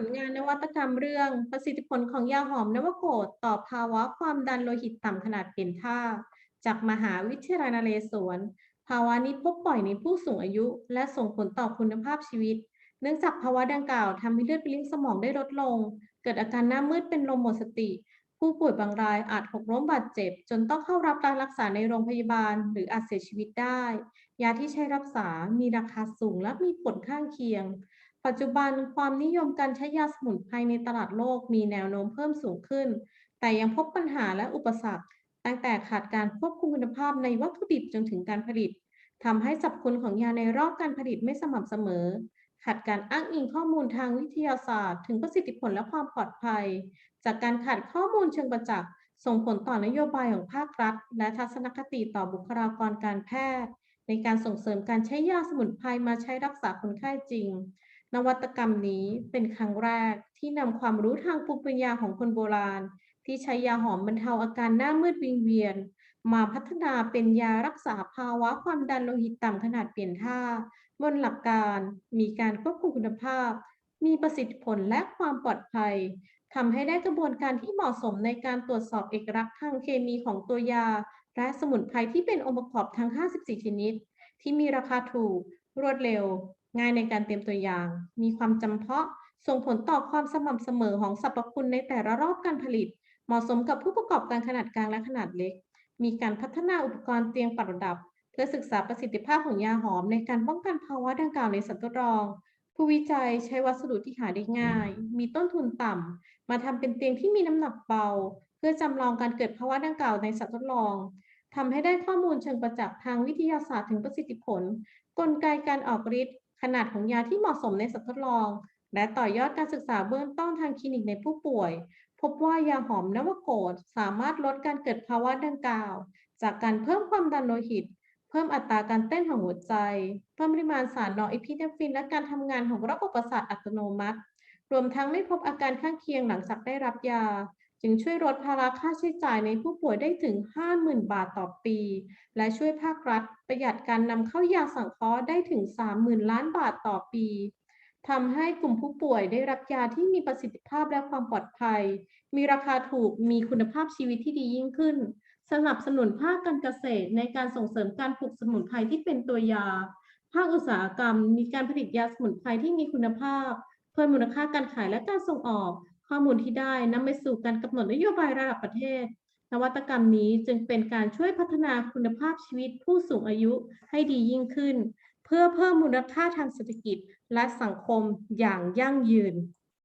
ผลงานนวัตกรรมเรื่องประสิทธิผลของยาหอมนวโกตต่อภาวะความดันโลหิตต่ำขนาดเปลี่ยนท่า จากมหาวิทยาลัยนเรศวร ภาวะนี้พบบ่อยในผู้สูงอายุ และส่งผลต่อคุณภาพชีวิต เนื่องจากภาวะดังกล่าวทำให้เลือดไปเลี้ยงสมองได้ลดลง เกิดอาการหน้ามืดเป็นลมหมดสติ ผู้ป่วยบางรายอาจหกล้มบาดเจ็บ จนต้องเข้ารับการรักษาในโรงพยาบาล หรืออาจเสียชีวิตได้ ยาที่ใช้รักษา มีราคาสูงและมีผลข้างเคียง ปัจจุบันความนิยมการใช้ยาสมุนไพรในตลาดโลกมีแนวโน้มเพิ่มสูงขึ้น แต่ยังพบปัญหาและอุปสรรค ตั้งแต่ขาดการควบคุมคุณภาพในวัตถุดิบจนถึงการผลิตทำให้สับคุณของยาในรอบการผลิตไม่สม่ำเสมอ ขาดการอ้างอิงข้อมูลทางวิทยาศาสตร์ ถึงประสิทธิผลและความปลอดภัย จากการขาดข้อมูลเชิงประจักษ์ส่งผลต่อนโยบายของภาครัฐ และทัศนคติต่อบุคลากรการแพทย์ ในการส่งเสริมการใช้ยาสมุนไพรมาใช้รักษาคนไข้จริง นวัตกรรมนี้เป็นครั้งแรกที่นำความรู้ทางภูมิปัญญาของคนโบราณ ที่ใช้ยาหอมบรรเทาอาการหน้ามืดวิงเวียน มาพัฒนาเป็นยารักษาภาวะความดันโลหิตต่ำขนาดเปลี่ยนท่า บนหลักการมีการควบคุมคุณภาพ มีประสิทธิผลและความปลอดภัยทำให้ได้กระบวนการที่เหมาะสมในการตรวจสอบเอกลักษณ์ทางเคมีของตัวยา และสมุนไพรที่เป็นองค์ประกอบทั้ง 54 ชนิด ที่มีราคาถูก รวดเร็ว ง่ายในการเตรียมตัวอย่าง มีความจำเพาะ ส่งผลต่อความสม่ำเสมอของสรรพคุณในแต่ละรอบการผลิต เหมาะสมกับผู้ประกอบการขนาดกลางและขนาดเล็ก มีการพัฒนาอุปกรณ์เตียงปรับระดับ เพื่อศึกษาประสิทธิภาพของยาหอมในการป้องกันภาวะดังกล่าวในสัตว์ทดลอง ผู้วิจัยใช้วัสดุที่หาได้ง่าย มีต้นทุนต่ำ มาทำเป็นเตียงที่มีน้ำหนักเบา เพื่อจำลองการเกิดภาวะดังกล่าวในสัตว์ทดลองทำให้ได้ข้อมูลเชิงประจักษ์ทางวิทยาศาสตร์ถึงประสิทธิผล กลไกการออกฤทธิ์ ขนาดของยาที่เหมาะสมในสัตว์ทดลอง และต่อยอดการศึกษาเบื้องต้นทางคลินิกในผู้ป่วย พบว่ายาหอมนวโกตสามารถลดการเกิดภาวะดังกล่าว จากการเพิ่มความดันโลหิต เพิ่มอัตราการเต้นของหัวใจ เพิ่มปริมาณสารนอร์เอพิเนฟิน และการทำงานของระบบประสาทอัตโนมัติ รวมทั้งไม่พบอาการข้างเคียงหลังจากได้รับยา จึงช่วยลดภาระค่าใช้จ่ายในผู้ป่วยได้ถึง 50,000 บาทต่อปี และช่วยภาครัฐประหยัดการนำเข้ายาสังเคราะห์ได้ถึง 30,000 ล้านบาทต่อปีทำให้กลุ่มผู้ป่วยได้รับยาที่มีประสิทธิภาพและความปลอดภัย มีราคาถูก มีคุณภาพชีวิตที่ดียิ่งขึ้น สนับสนุนภาคการเกษตรในการส่งเสริมการปลูกสมุนไพรที่เป็นตัวยา ภาคอุตสาหกรรม มีการผลิตยาสมุนไพรที่มีคุณภาพ เพิ่มมูลค่าการขายและการส่งออก ข้อมูลที่ได้นำไปสู่การกำหนดนโยบายระดับประเทศ นวัตกรรมนี้จึงเป็นการช่วยพัฒนาคุณภาพชีวิตผู้สูงอายุให้ดียิ่งขึ้น เพื่อเพิ่มมูลค่าทางเศรษฐกิจและสังคมอย่างยั่งยืน